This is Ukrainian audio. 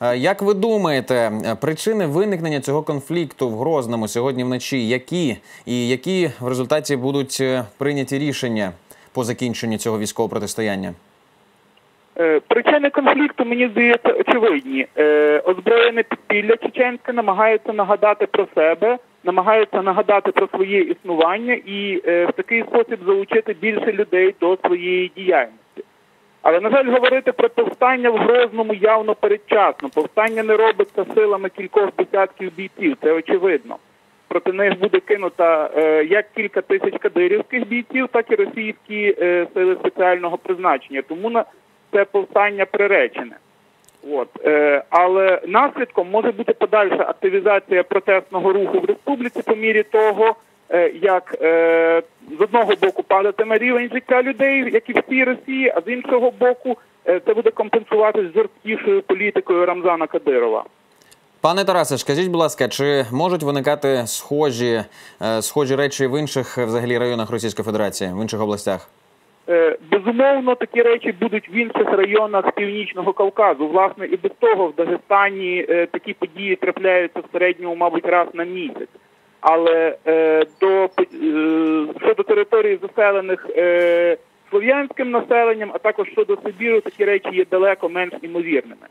Е, Як ви думаєте, е, причини виникнення цього конфлікту в Грозному сьогодні вночі які? І які в результаті будуть е, прийняті рішення по закінченню цього військового протистояння? Причини конфлікту, мені здається, очевидні. Озброєне підпілля чеченське намагається нагадати про себе, намагається нагадати про своє існування і в такий спосіб залучити більше людей до своєї діяльності. Але, на жаль, говорити про повстання в Грозному явно передчасно. Повстання не робиться силами кількох десятків бійців, це очевидно. Проти них буде кинута е, як кілька тисяч кадирівських бійців, так і російські е, сили спеціального призначення. Тому на це повстання приречене. От е, але наслідком може бути подальша активізація протестного руху в республіці по мірі того, як е, з одного боку падатиме рівень життя людей, як і всій Росії, а з іншого боку, е, це буде компенсуватись жорсткішою політикою Рамзана Кадирова. Пане Тарасе, скажіть, будь ласка, чи можуть виникати схожі, е, схожі речі в інших е, взагалі районах Російської Федерації, в інших областях? Е, Безумовно, такі речі будуть в інших районах північного Кавказу. Власне, і без того в Дагестані е, такі події трапляються в середньому, мабуть, раз на місяць. Але е, до е, щодо територій заселених е, слов'янським населенням, а також щодо Сибіру, такі речі є далеко менш імовірними.